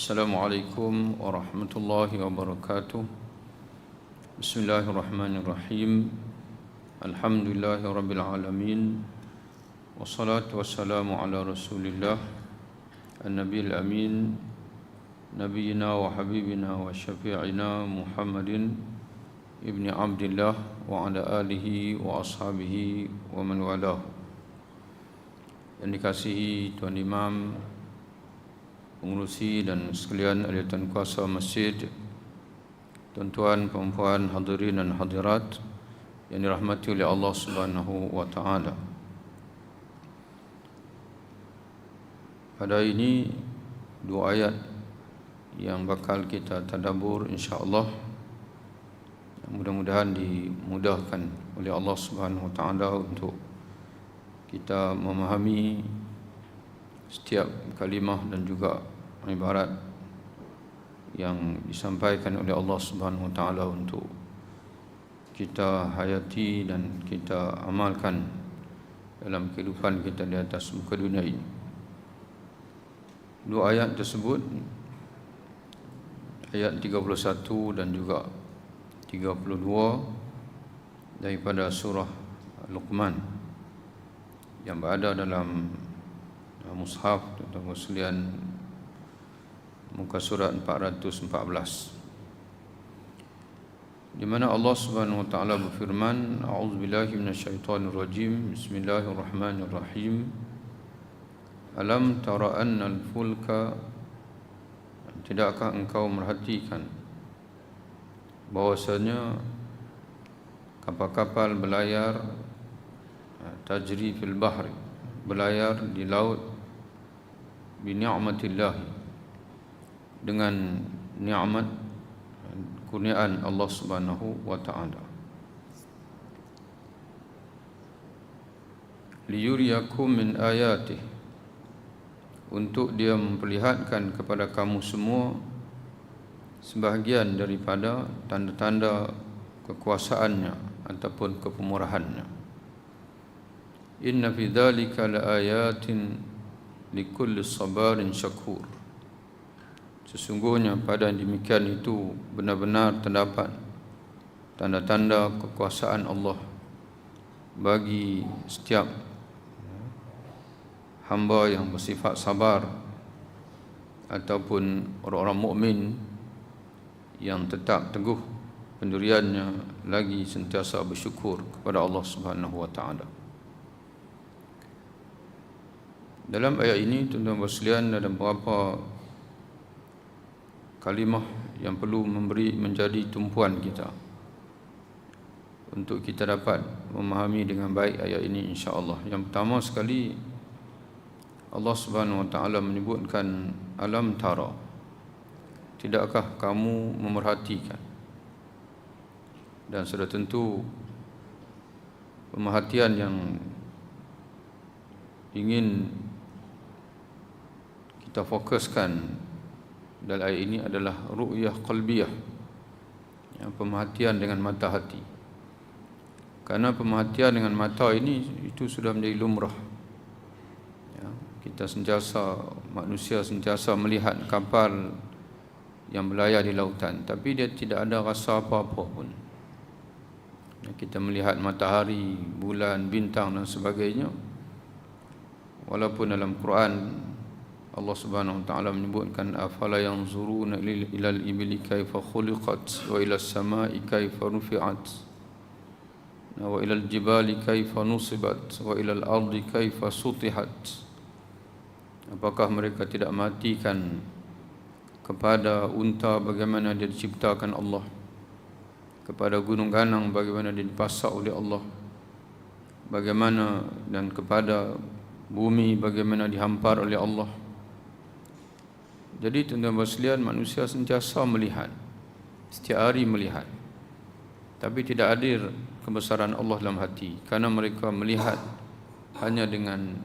السلام عليكم ورحمة الله وبركاته بسم الله الرحمن الرحيم الحمد لله رب العالمين والصلاة والسلام على رسول الله النبي الأمين نبينا وحبيبنا وشفيعنا محمد ابن عبد الله وعلى آله وأصحابه ومن والاه yang dikasihi Tuan Imam pengurusi dan sekalian ahli kuasa masjid tuan-tuan perempuan hadirin dan hadirat yang dirahmati oleh Allah Subhanahu wa taala. Pada ini dua ayat yang bakal kita tadabbur insya-Allah mudah-mudahan dimudahkan oleh Allah Subhanahu wa taala untuk kita memahami setiap kalimah dan juga ibarat yang disampaikan oleh Allah Subhanahu wa taala untuk kita hayati dan kita amalkan dalam kehidupan kita di atas muka dunia ini. Dua ayat tersebut ayat 31 dan juga 32 daripada surah Luqman yang berada dalam mushaf tuan muslian muka surat 414 di mana Allah Subhanahu wa taala berfirman a'udzubillahi minasyaitonir rajim bismillahirrahmanirrahim. Alam tara anna al-fulka tidakkah engkau merhatikan bahwasanya kapal-kapal berlayar tajri fil bahri berlayar di laut bi ni'matillah dengan nikmat kurniaan Allah Subhanahu wa taala. Liyuriyakum min ayati. Untuk dia memperlihatkan kepada kamu semua sebahagian daripada tanda-tanda kekuasaannya ataupun kepemurahannya. Inna fi dhalika la ayatin likulli sabarin syakur Sesungguhnya pada demikian itu benar-benar terdapat tanda-tanda kekuasaan Allah bagi setiap hamba yang bersifat sabar ataupun orang-orang mukmin yang tetap teguh pendiriannya lagi sentiasa bersyukur kepada Allah Subhanahu wa taala. Dalam ayat ini tuan-tuan ada beberapa kalimah yang perlu memberi menjadi tumpuan kita untuk kita dapat memahami dengan baik ayat ini insya-Allah. Yang pertama sekali Allah Subhanahu wa taala menyebutkan alam tara. Tidakkah kamu memerhatikan? Dan sudah tentu pemerhatian yang ingin kita fokuskan dalam ayat ini adalah ru'yah qalbiyah. Yang pemerhatian dengan mata hati. Karena pemerhatian dengan mata ini itu sudah menjadi lumrah. Ya, kita sentiasa manusia sentiasa melihat kapal yang berlayar di lautan. Tapi dia tidak ada rasa apa-apa pun. Ya, kita melihat matahari, bulan, bintang dan sebagainya. Walaupun dalam Quran Allah Subhanahu wa taala menyebutkan afala yanzuruna ila al-ibli kaifa khuliqat wa ila as-sama'i kaifa rufi'at wa ila al-jibali kaifa nusibat wa ila al-ardi kaifa sutihat. Apakah mereka tidak matikan kepada unta bagaimana dia diciptakan Allah kepada gunung ganang bagaimana dia dipasak oleh Allah bagaimana dan kepada bumi bagaimana dihampar oleh Allah jadi tuan-tuan sekalian manusia sentiasa melihat setiap hari melihat. Tapi tidak hadir kebesaran Allah dalam hati karena mereka melihat hanya dengan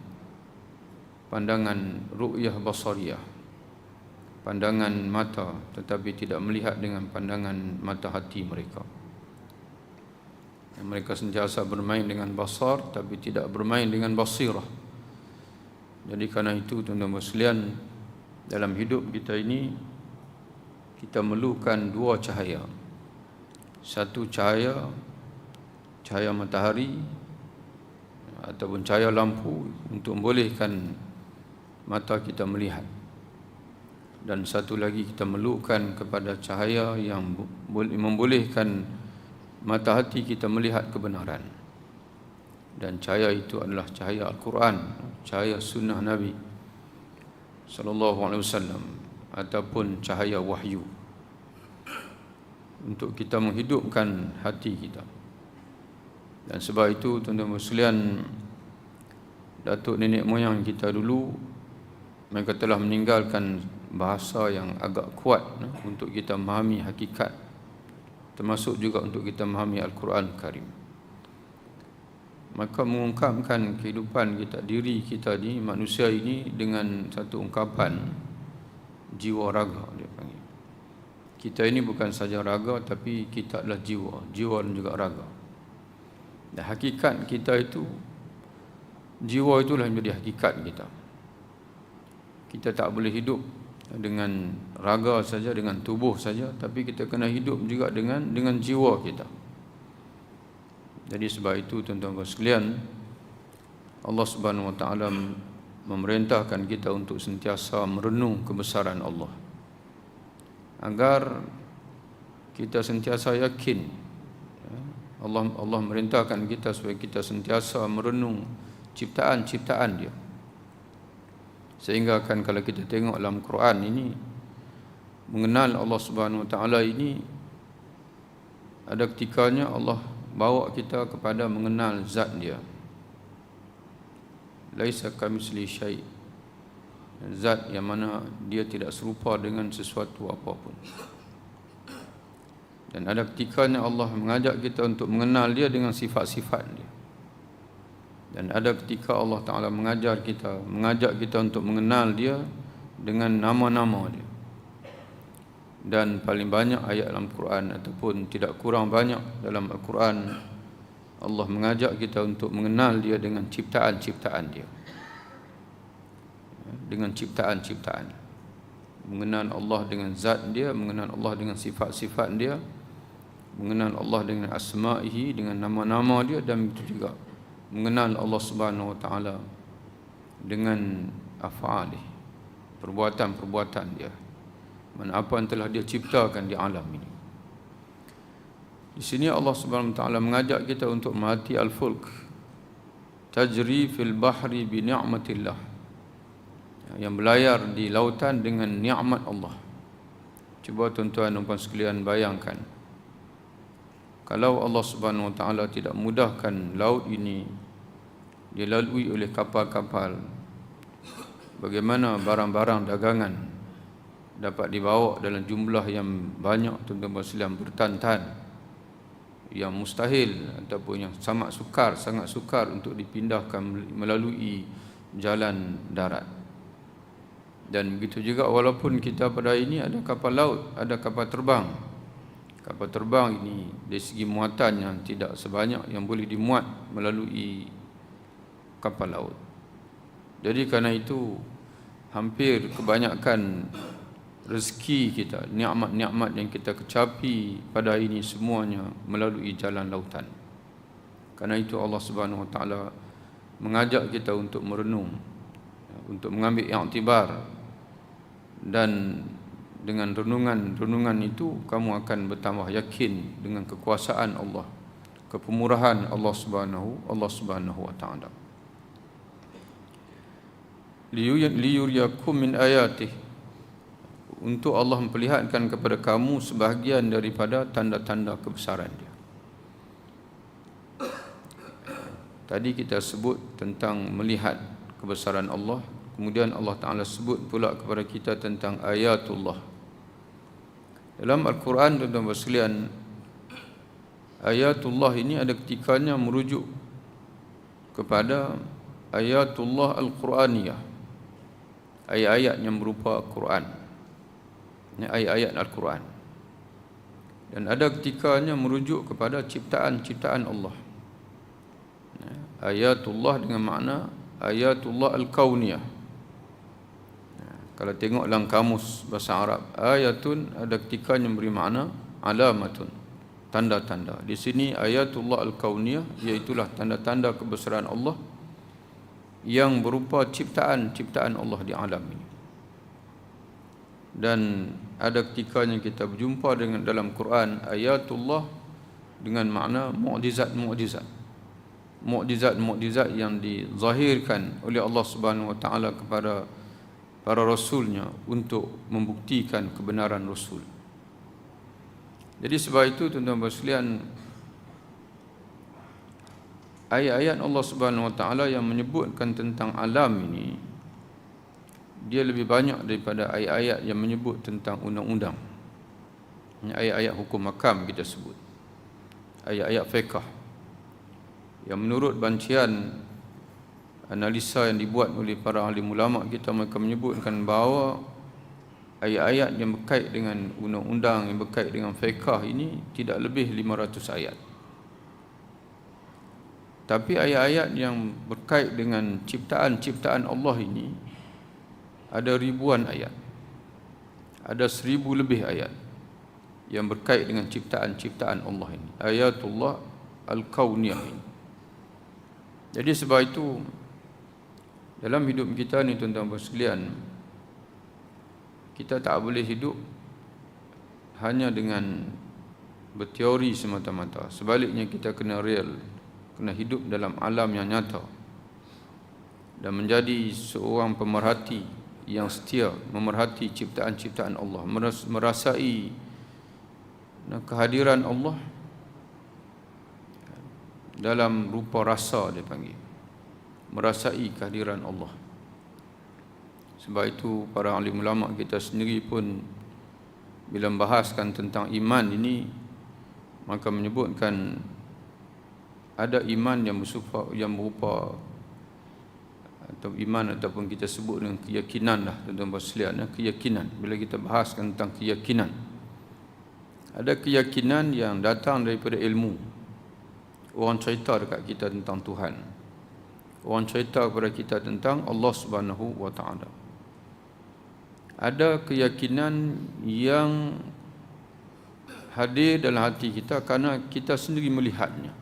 pandangan ru'yah basariyah pandangan mata tetapi tidak melihat dengan pandangan mata hati mereka. Mereka sentiasa bermain dengan basar tapi tidak bermain dengan basirah. Jadi karena itu tuan-tuan sekalian dalam hidup kita ini kita memerlukan dua cahaya. Satu cahaya cahaya matahari ataupun cahaya lampu untuk membolehkan mata kita melihat. Dan satu lagi kita memerlukan kepada cahaya yang membolehkan mata hati kita melihat kebenaran. Dan cahaya itu adalah cahaya Al-Quran cahaya sunnah Nabi sallallahu alaihi wasallam ataupun cahaya wahyu untuk kita menghidupkan hati kita. Dan sebab itu tuan-tuan sekalian datuk nenek moyang kita dulu mereka telah meninggalkan bahasa yang agak kuat no, untuk kita memahami hakikat termasuk juga untuk kita memahami Al-Quran Karim maka mengungkapkan kehidupan kita diri kita ni manusia ini dengan satu ungkapan. Jiwa raga dia panggil. Kita ini bukan saja raga tapi kita adalah jiwa. Jiwa dan juga raga. Dan hakikat kita itu jiwa itulah menjadi hakikat kita. Kita tak boleh hidup dengan raga saja dengan tubuh saja tapi kita kena hidup juga dengan dengan jiwa kita jadi sebab itu tuan-tuan sekalian Allah Subhanahu wa taala memerintahkan kita untuk sentiasa merenung kebesaran Allah. Agar kita sentiasa yakin ya, Allah Allah merintahkan kita supaya kita sentiasa merenung ciptaan-ciptaan dia. Sehingga kan kalau kita tengok dalam Quran ini mengenal Allah Subhanahu Wa Taala ini ada ketikanya Allah bawa kita kepada mengenal zat dia. Laisa kamitsli syai. Zat yang mana dia tidak serupa dengan sesuatu apapun. Dan ada ketikanya Allah mengajak kita untuk mengenal dia dengan sifat-sifat dia. Dan ada ketika Allah Ta'ala mengajar kita Mengajak kita untuk mengenal dia Dengan nama-nama dia Dan paling banyak ayat dalam Quran Ataupun tidak kurang banyak dalam Al-Quran Allah mengajak kita untuk mengenal dia dengan ciptaan-ciptaan dia. Dengan ciptaan-ciptaan. Mengenal Allah dengan zat dia Mengenal Allah dengan sifat-sifat dia Mengenal Allah dengan asma'ihi Dengan nama-nama dia Dan itu juga. Mengenal Allah Subhanahu Wa Taala dengan afali perbuatan-perbuatan dia mana apa yang telah dia ciptakan di alam ini. Di sini Allah Subhanahu Wa Taala mengajak kita untuk mati al-fulk. Tajri fil bahri bi ni'matillah. Yang berlayar di lautan dengan nikmat Allah. Cuba tuan-tuan dan puan sekalian bayangkan. Kalau Allah Subhanahu Wa Taala tidak mudahkan laut ini dilalui oleh kapal-kapal bagaimana barang-barang dagangan dapat dibawa dalam jumlah yang banyak tuan-tuan Muslim bertantan. Yang mustahil ataupun yang sangat sukar sangat sukar untuk dipindahkan melalui jalan darat. Dan begitu juga walaupun kita pada ini ada kapal laut ada kapal terbang. Kapal terbang ini dari segi muatan yang tidak sebanyak yang boleh dimuat melalui kapal laut. Jadi kerana itu hampir kebanyakan rezeki kita, nikmat-nikmat yang kita kecapi pada ini semuanya melalui jalan lautan. Karena itu Allah Subhanahu Wa Taala mengajak kita untuk merenung, untuk mengambil iktibar dan dengan renungan-renungan itu kamu akan bertambah yakin dengan kekuasaan Allah kepemurahan Allah Subhanahu Allah Subhanahu wa taala. Liyuriyakum min ayatih untuk Allah memperlihatkan kepada kamu sebahagian daripada tanda-tanda kebesaran dia. Tadi kita sebut tentang melihat kebesaran Allah. Kemudian Allah Taala sebut pula kepada kita tentang ayatullah. Dalam Al-Quran tuan-tuan sekalian ayatullah ini ada ketikanya merujuk kepada ayatullah Al-Quraniyah. Ayat-ayat yang berupa Al-Quran ini ayat-ayat Al-Quran. Dan ada ketikanya merujuk kepada ciptaan-ciptaan Allah. Ayatullah dengan makna ayatullah Al-Kauniyah. Kalau tengok dalam kamus bahasa Arab ayatun ada ketika yang beri makna alamatun tanda-tanda. Di sini ayatullah al-kauniyah iaitu tanda-tanda kebesaran Allah yang berupa ciptaan-ciptaan Allah di alam ini. Dan ada ketika yang kita berjumpa dengan dalam Quran ayatullah dengan makna mukjizat-mukjizat mukjizat-mukjizat yang dizahirkan oleh Allah Subhanahu wa taala kepada para rasulnya untuk membuktikan kebenaran rasul. Jadi sebab itu tuan-tuan sekalian ayat-ayat Allah Subhanahu Wa Taala yang menyebutkan tentang alam ini dia lebih banyak daripada ayat-ayat yang menyebut tentang undang-undang. Ayat-ayat hukum makam kita sebut. Ayat-ayat fiqh yang menurut bancian analisa yang dibuat oleh para ahli ulama kita mereka menyebutkan bahawa ayat-ayat yang berkait dengan undang-undang yang berkait dengan fiqh ini tidak lebih 500 ayat. Tapi ayat-ayat yang berkait dengan ciptaan-ciptaan Allah ini ada ribuan ayat. Ada seribu lebih ayat yang berkait dengan ciptaan-ciptaan Allah ini. Ayatullah al-kauniyah ini. Jadi sebab itu dalam hidup kita ni tuan-tuan sekalian kita tak boleh hidup hanya dengan berteori semata-mata sebaliknya kita kena real kena hidup dalam alam yang nyata dan menjadi seorang pemerhati yang setia memerhati ciptaan-ciptaan Allah merasai kehadiran Allah dalam rupa rasa dia panggil merasai kehadiran Allah. Sebab itu para alim ulama kita sendiri pun bila membahaskan tentang iman ini maka menyebutkan ada iman yang bersifat yang berupa atau iman ataupun kita sebut dengan keyakinan lah tuan-tuan sekalian ya, keyakinan bila kita bahaskan tentang keyakinan ada keyakinan yang datang daripada ilmu orang cerita dekat kita tentang Tuhan orang cerita kepada kita tentang Allah Subhanahu wa taala. Ada keyakinan yang hadir dalam hati kita kerana kita sendiri melihatnya.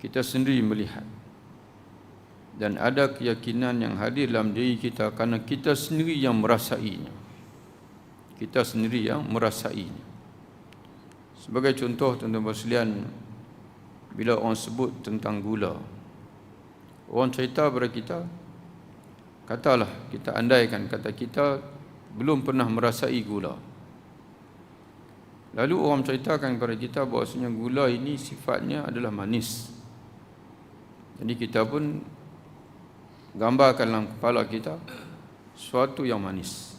Kita sendiri melihat. Dan ada keyakinan yang hadir dalam diri kita kerana kita sendiri yang merasainya. Kita sendiri yang merasainya. Sebagai contoh tuan-tuan sekalian bila orang sebut tentang gula, orang cerita kepada kita katalah kita andaikan kata kita belum pernah merasai gula lalu orang ceritakan kepada kita bahawasanya gula ini sifatnya adalah manis jadi kita pun gambarkan dalam kepala kita sesuatu yang manis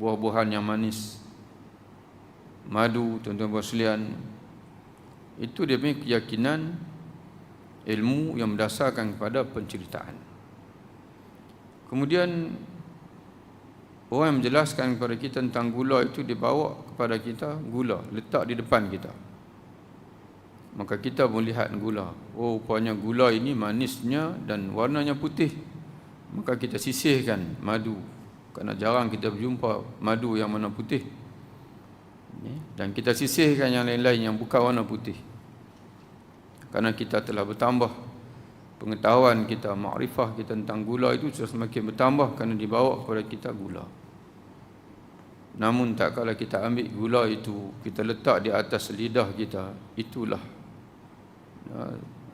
buah-buahan yang manis madu tuan-tuan sekalian itu dia punya keyakinan ilmu yang berdasarkan kepada penceritaan. Kemudian orang yang menjelaskan kepada kita tentang gula itu dibawa kepada kita gula letak di depan kita. Maka kita melihat gula. Oh, rupanya gula ini manisnya dan warnanya putih. Maka kita sisihkan madu. Kerana jarang kita berjumpa madu yang warna putih. Dan kita sisihkan yang lain-lain yang bukan warna putih kerana kita telah bertambah pengetahuan kita, makrifah kita tentang gula itu sudah semakin bertambah kerana dibawa kepada kita gula. Namun tak kalau kita ambil gula itu, kita letak di atas lidah kita, itulah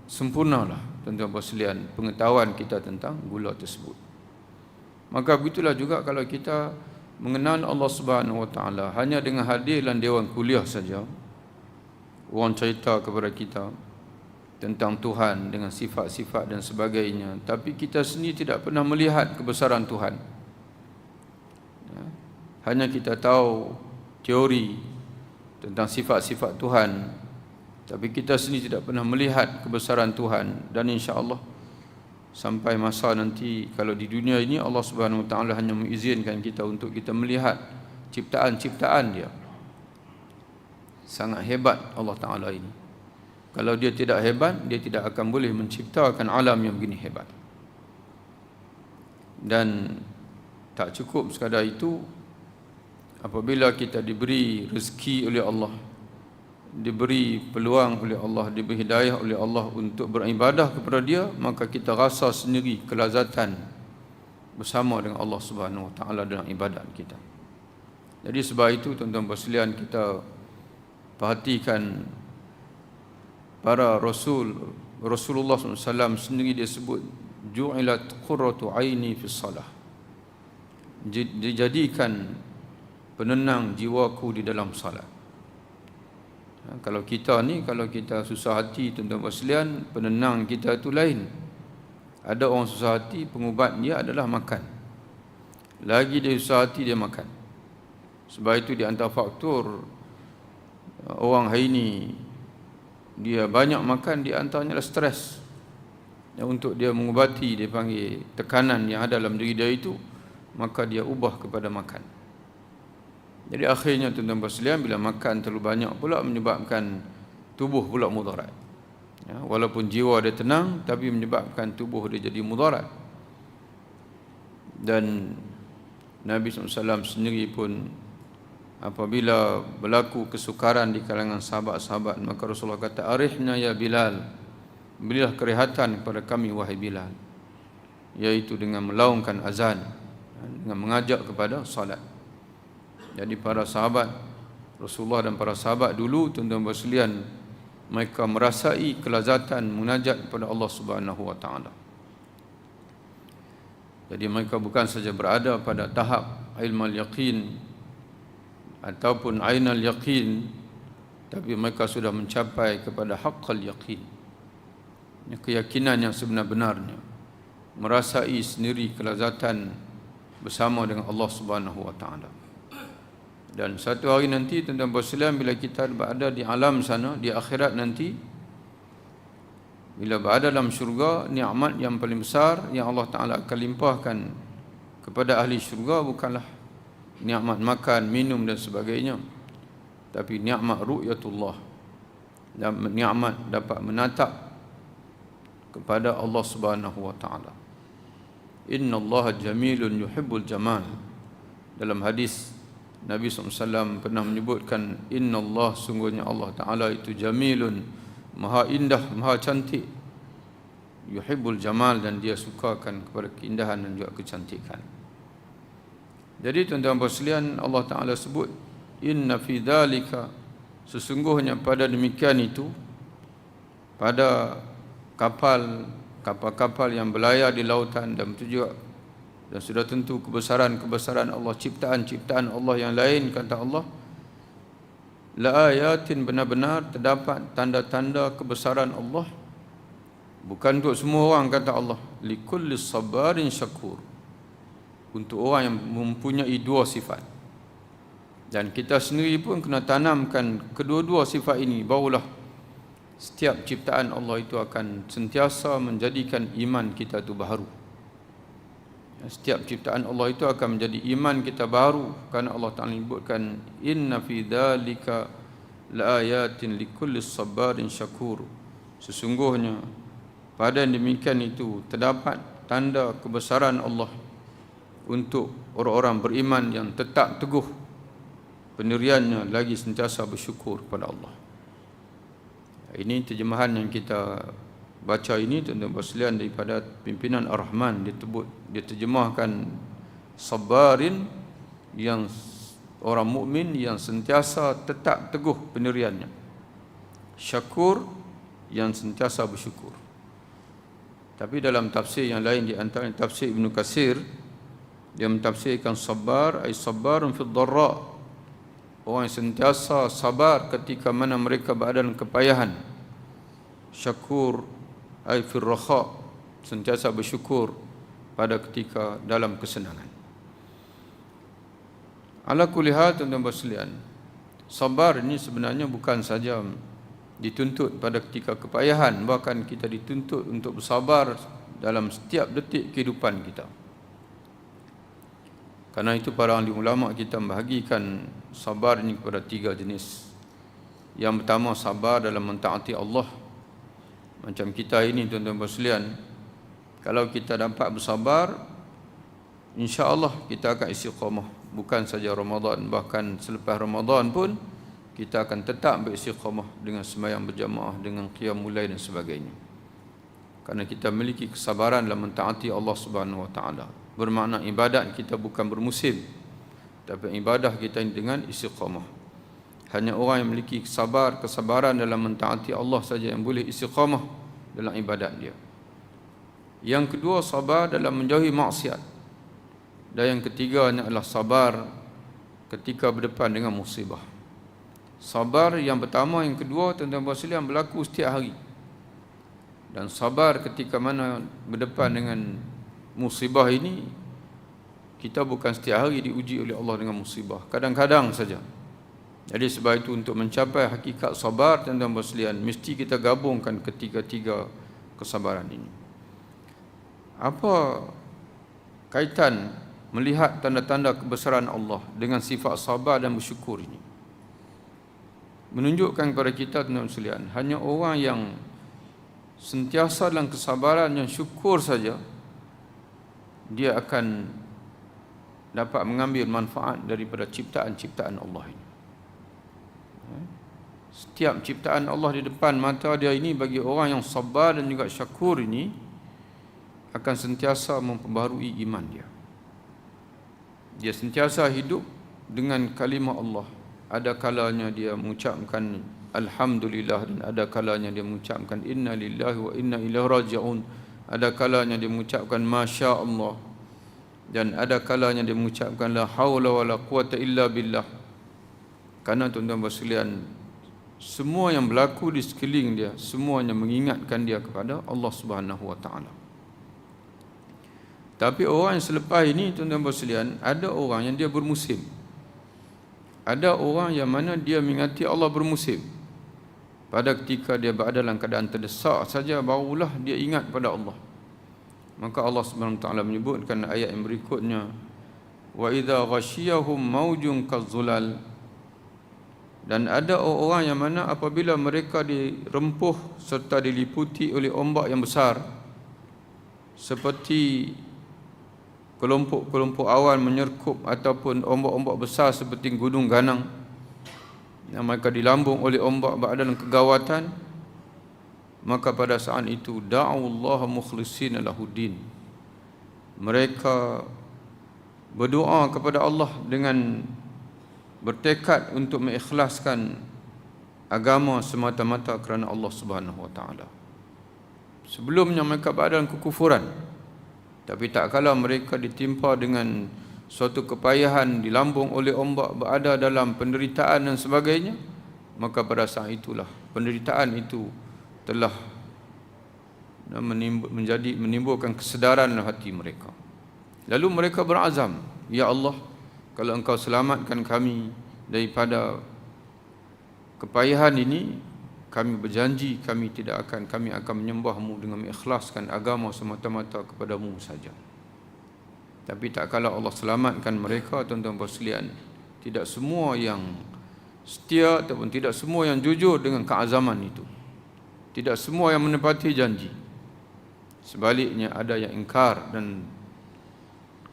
sempurnalah tuan-tuan sekalian pengetahuan kita tentang gula tersebut. Maka begitulah juga kalau kita mengenal Allah Subhanahu Wa Taala hanya dengan hadir dalam dewan kuliah saja, orang cerita kepada kita, tentang Tuhan dengan sifat-sifat dan sebagainya tapi kita sendiri tidak pernah melihat kebesaran Tuhan ya. hanya kita tahu teori tentang sifat-sifat Tuhan tapi kita sendiri tidak pernah melihat kebesaran Tuhan. Dan insya-Allah sampai masa nanti kalau di dunia ini Allah Subhanahu Wa Taala hanya mengizinkan kita untuk kita melihat ciptaan-ciptaan dia. Sangat hebat Allah Taala ini. Kalau dia tidak hebat, dia tidak akan boleh menciptakan alam yang begini hebat. dan tak cukup sekadar itu apabila kita diberi rezeki oleh Allah diberi peluang oleh Allah diberi hidayah oleh Allah untuk beribadah kepada dia maka kita rasa sendiri kelazatan bersama dengan Allah Subhanahu Wa Taala dalam ibadat kita. Jadi sebab itu tuan-tuan sekalian kita perhatikan para rasul Rasulullah SAW sendiri dia sebut ju'ilat qurratu aini fi salah dijadikan penenang jiwaku di dalam salat kalau kita ni kalau kita susah hati tuan-tuan sekalian, penenang kita itu lain. Ada orang susah hati, pengubat dia adalah makan. Lagi dia susah hati dia makan. Sebab itu di antara faktor uh, orang hari ini dia banyak makan di antaranya adalah stres. Yang untuk dia mengubati dia panggil tekanan yang ada dalam diri dia itu maka dia ubah kepada makan. Jadi akhirnya tuan-tuan sekalian bila makan terlalu banyak pula menyebabkan tubuh pula mudarat. Ya, walaupun jiwa dia tenang tapi menyebabkan tubuh dia jadi mudarat. Dan Nabi SAW sendiri pun apabila berlaku kesukaran di kalangan sahabat-sahabat maka Rasulullah kata arihna ya Bilal berilah kerehatan kepada kami wahai Bilal iaitu dengan melaungkan azan dengan mengajak kepada salat jadi para sahabat Rasulullah dan para sahabat dulu tuan-tuan sekalian mereka merasai kelazatan munajat kepada Allah Subhanahu wa taala. Jadi mereka bukan saja berada pada tahap ilmu yaqin ataupun ainal yaqin tapi mereka sudah mencapai kepada haqqal yaqin. Keyakinan yang sebenar-benarnya merasai sendiri kelazatan bersama dengan Allah Subhanahu wa taala. Dan satu hari nanti tentang berselam bila kita berada di alam sana, di akhirat nanti bila berada dalam syurga, nikmat yang paling besar yang Allah Taala akan limpahkan kepada ahli syurga bukanlah nikmat makan, minum dan sebagainya. Tapi nikmat ru'yatullah dan nikmat dapat menatap kepada Allah Subhanahu wa taala. Inna Allah jamilun yuhibbul jamal. Dalam hadis Nabi SAW pernah menyebutkan Inna Allah sungguhnya Allah Ta'ala itu jamilun Maha indah, maha cantik. Yuhibbul jamal dan dia sukakan kepada keindahan dan juga kecantikan. Jadi tuan-tuan sekalian Allah Ta'ala sebut Inna fi dhalika Sesungguhnya pada demikian itu Pada kapal Kapal-kapal yang berlayar di lautan Dan juga dan sudah tentu kebesaran-kebesaran Allah ciptaan-ciptaan Allah yang lain kata Allah la ayatin benar-benar terdapat tanda-tanda kebesaran Allah. Bukan untuk semua orang kata Allah. Likulli sabarin syakur. Untuk orang yang mempunyai dua sifat. Dan kita sendiri pun kena tanamkan kedua-dua sifat ini. Barulah setiap ciptaan Allah itu akan sentiasa menjadikan iman kita itu baharu setiap ciptaan Allah itu akan menjadi iman kita baru kerana Allah Taala menyebutkan inna fi dzalika laayatin likulli sabarin syakur. Sesungguhnya pada demikian itu terdapat tanda kebesaran Allah untuk orang-orang beriman yang tetap teguh. Pendiriannya lagi sentiasa bersyukur kepada Allah. Ini terjemahan yang kita baca ini tuan-tuan sekalian daripada pimpinan Ar-Rahman dia tebut dia terjemahkan sabarin yang orang mukmin yang sentiasa tetap teguh pendiriannya syakur yang sentiasa bersyukur. Tapi dalam tafsir yang lain di antara tafsir Ibn Kasir dia mentafsirkan sabar ay sabarun fi dharra orang yang sentiasa sabar ketika mana mereka berada dalam kepayahan. Syakur ay fir raha sentiasa bersyukur pada ketika dalam kesenangan. Ala kulli hal tuan-tuan sekalian sabar ini sebenarnya bukan saja dituntut pada ketika kepayahan bahkan kita dituntut untuk bersabar dalam setiap detik kehidupan kita. Karena itu para ahli ulama kita membahagikan sabar ini kepada tiga jenis. Yang pertama sabar dalam mentaati Allah macam kita ini tuan-tuan sekalian kalau kita dapat bersabar insya-Allah kita akan istiqamah. Bukan saja Ramadan bahkan selepas Ramadan pun kita akan tetap beristiqamah dengan sembahyang berjamaah dengan qiyam mulai dan sebagainya. Kerana kita memiliki kesabaran dalam mentaati Allah Subhanahu wa taala. Bermakna ibadat kita bukan bermusim tapi ibadah kita dengan istiqamah hanya orang yang memiliki kesabar kesabaran dalam mentaati Allah saja yang boleh istiqamah dalam ibadat dia yang kedua sabar dalam menjauhi maksiat dan yang ketiga adalah sabar ketika berdepan dengan musibah. Sabar yang pertama, yang kedua tentang puan yang berlaku setiap hari. Dan sabar ketika mana berdepan dengan musibah ini kita bukan setiap hari diuji oleh Allah dengan musibah. Kadang-kadang saja. Jadi sebab itu untuk mencapai hakikat sabar tentang puan mesti kita gabungkan ketiga-tiga kesabaran ini. Apa kaitan melihat tanda-tanda kebesaran Allah dengan sifat sabar dan bersyukur ini menunjukkan kepada kita tuan sekalian hanya orang yang sentiasa dalam kesabaran yang syukur saja dia akan dapat mengambil manfaat daripada ciptaan-ciptaan Allah ini setiap ciptaan Allah di depan mata dia ini bagi orang yang sabar dan juga syakur ini akan sentiasa memperbaharui iman dia. Dia sentiasa hidup dengan kalimah Allah. Ada kalanya dia mengucapkan alhamdulillah dan ada kalanya dia mengucapkan inna lillahi wa inna ilaihi raji'un. Ada kalanya dia mengucapkan masya Allah. Dan ada kalanya dia mengucapkan la haula wala quwata illa billah. Kerana tuan-tuan sekalian semua yang berlaku di sekeliling dia semuanya mengingatkan dia kepada Allah Subhanahu wa taala tapi orang yang selepas ini tuan-tuan sekalian, ada orang yang dia bermusim. Ada orang yang mana dia mengingati Allah bermusim. Pada ketika dia berada dalam keadaan terdesak saja barulah dia ingat pada Allah. Maka Allah Subhanahu taala menyebutkan ayat yang berikutnya wa idza ghashiyahum maujun kazulal dan ada orang yang mana apabila mereka dirempuh serta diliputi oleh ombak yang besar seperti kelompok-kelompok awan menyerkup ataupun ombak-ombak besar seperti gunung ganang yang mereka dilambung oleh ombak berada dalam kegawatan maka pada saat itu da'ullah mukhlisin lahuddin mereka berdoa kepada Allah dengan bertekad untuk mengikhlaskan agama semata-mata kerana Allah Subhanahu wa taala. Sebelumnya mereka berada dalam kekufuran tapi tak kala mereka ditimpa dengan suatu kepayahan dilambung oleh ombak berada dalam penderitaan dan sebagainya maka pada saat itulah penderitaan itu telah menjadi menimbulkan kesedaran dalam hati mereka. Lalu mereka berazam ya Allah kalau engkau selamatkan kami daripada kepayahan ini kami berjanji kami tidak akan kami akan menyembahmu dengan mengikhlaskan agama semata-mata kepadamu saja. Tapi tak kala Allah selamatkan mereka tuan-tuan sekalian, tidak semua yang setia ataupun tidak semua yang jujur dengan keazaman itu. Tidak semua yang menepati janji. Sebaliknya ada yang ingkar dan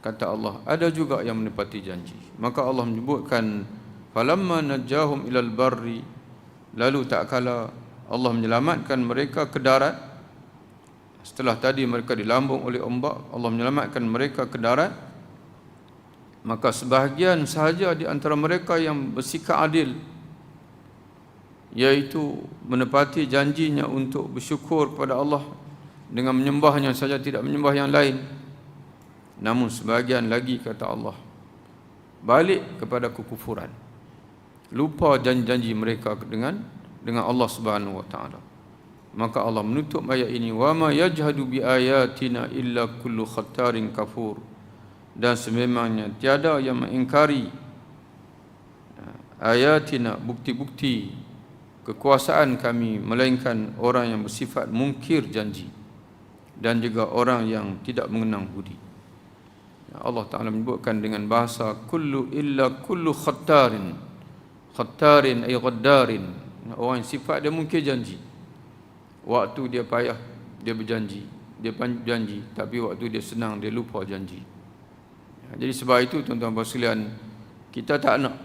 kata Allah ada juga yang menepati janji. Maka Allah menyebutkan falamma najahum ilal barri Lalu tak kala Allah menyelamatkan mereka ke darat Setelah tadi mereka dilambung oleh ombak Allah menyelamatkan mereka ke darat Maka sebahagian sahaja di antara mereka yang bersikap adil Iaitu menepati janjinya untuk bersyukur kepada Allah Dengan menyembahnya saja tidak menyembah yang lain Namun sebahagian lagi kata Allah Balik kepada kekufuran lupa janji-janji mereka dengan dengan Allah Subhanahu wa taala. Maka Allah menutup ayat ini wa ma yajhadu bi ayatina illa kullu khattarin kafur. Dan sememangnya tiada yang mengingkari uh, ayatina bukti-bukti kekuasaan kami melainkan orang yang bersifat mungkir janji dan juga orang yang tidak mengenang budi. Allah Taala menyebutkan dengan bahasa kullu illa kullu khattarin khattarin ay ghaddarin orang yang sifat dia mungkin janji waktu dia payah dia berjanji dia janji tapi waktu dia senang dia lupa janji Jadi sebab itu tuan-tuan sekalian kita tak nak.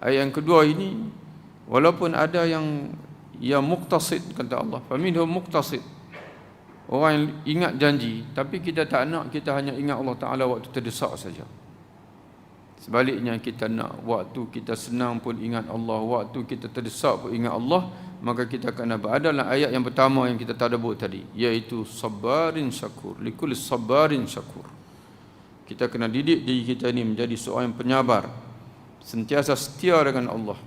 Ayat yang kedua ini walaupun ada yang yang muktasid kata Allah. Faminhum muktasid. Orang yang ingat janji tapi kita tak nak kita hanya ingat Allah Taala waktu terdesak saja. Sebaliknya kita nak waktu kita senang pun ingat Allah, waktu kita terdesak pun ingat Allah, maka kita akan dapat adalah ayat yang pertama yang kita tadabbur tadi, iaitu sabarin syakur, likul sabarin syakur. Kita kena didik diri kita ini menjadi seorang yang penyabar, sentiasa setia dengan Allah.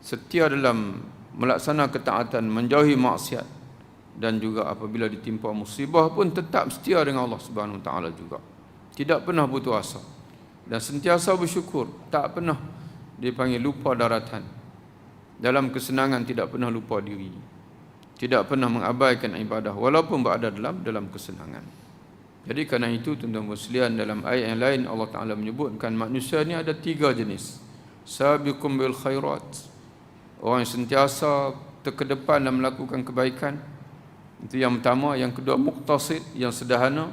Setia dalam melaksanakan ketaatan, menjauhi maksiat dan juga apabila ditimpa musibah pun tetap setia dengan Allah Subhanahu Wa Taala juga. Tidak pernah putus asa. Dan sentiasa bersyukur tak pernah dipanggil lupa daratan. Dalam kesenangan tidak pernah lupa diri. Tidak pernah mengabaikan ibadah walaupun berada dalam dalam kesenangan. Jadi kerana itu tuan-tuan muslimin dalam ayat yang lain Allah Taala menyebutkan manusia ni ada tiga jenis. Sabiqum bil khairat. Orang yang sentiasa terkedepan dalam melakukan kebaikan itu yang pertama yang kedua muqtasid yang sederhana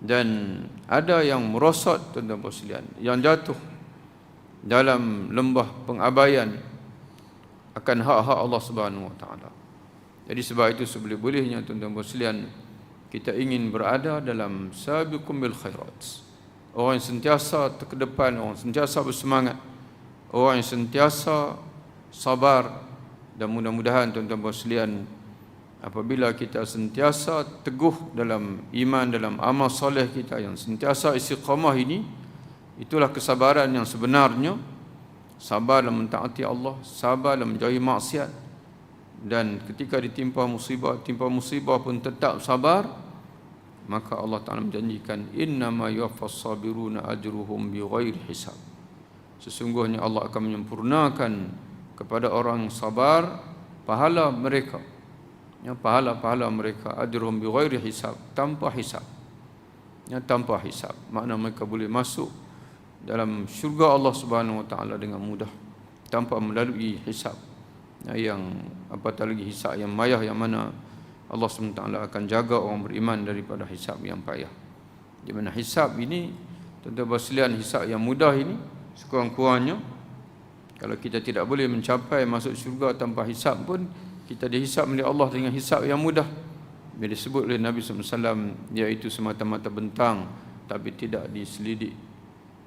dan ada yang merosot tuan-tuan sekalian yang jatuh dalam lembah pengabaian akan hak-hak Allah Subhanahu wa taala. Jadi sebab itu seboleh-bolehnya tuan-tuan sekalian kita ingin berada dalam sabiqum bil khairat. Orang yang sentiasa terkedepan, orang yang sentiasa bersemangat, orang yang sentiasa sabar dan mudah-mudahan tuan-tuan sekalian apabila kita sentiasa teguh dalam iman dalam amal soleh kita yang sentiasa istiqamah ini itulah kesabaran yang sebenarnya. Sabar dalam mentaati Allah sabar dalam menjauhi maksiat. Dan ketika ditimpa musibah timpa musibah pun tetap sabar maka Allah Taala menjanjikan innama yuwaffas sabiruna ajruhum bighairi hisab. Sesungguhnya Allah akan menyempurnakan kepada orang sabar pahala mereka ya pahala-pahala mereka ajrum bi ghairi hisab tanpa hisab. Ya tanpa hisab. Makna mereka boleh masuk dalam syurga Allah Subhanahu wa taala dengan mudah tanpa melalui hisab. Ya, yang apatah lagi hisab yang mayah yang mana Allah SWT akan jaga orang beriman daripada hisab yang payah. Di mana hisab ini tentu baslian hisab yang mudah ini sekurang-kurangnya kalau kita tidak boleh mencapai masuk syurga tanpa hisab pun kita dihisap oleh Allah dengan hisap yang mudah. Bila disebut oleh Nabi SAW iaitu semata-mata bentang tapi tidak diselidik.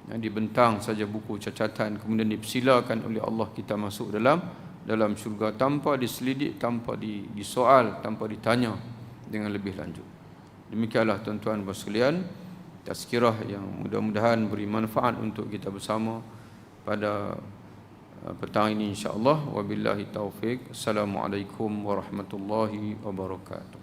Ya, dibentang saja buku cacatan kemudian dipersilakan oleh Allah kita masuk dalam dalam syurga tanpa diselidik tanpa disoal tanpa ditanya dengan lebih lanjut. Demikianlah tuan-tuan dan sekalian tazkirah yang mudah-mudahan beri manfaat untuk kita bersama pada petang ini insya-Allah wabillahi taufik assalamualaikum warahmatullahi wabarakatuh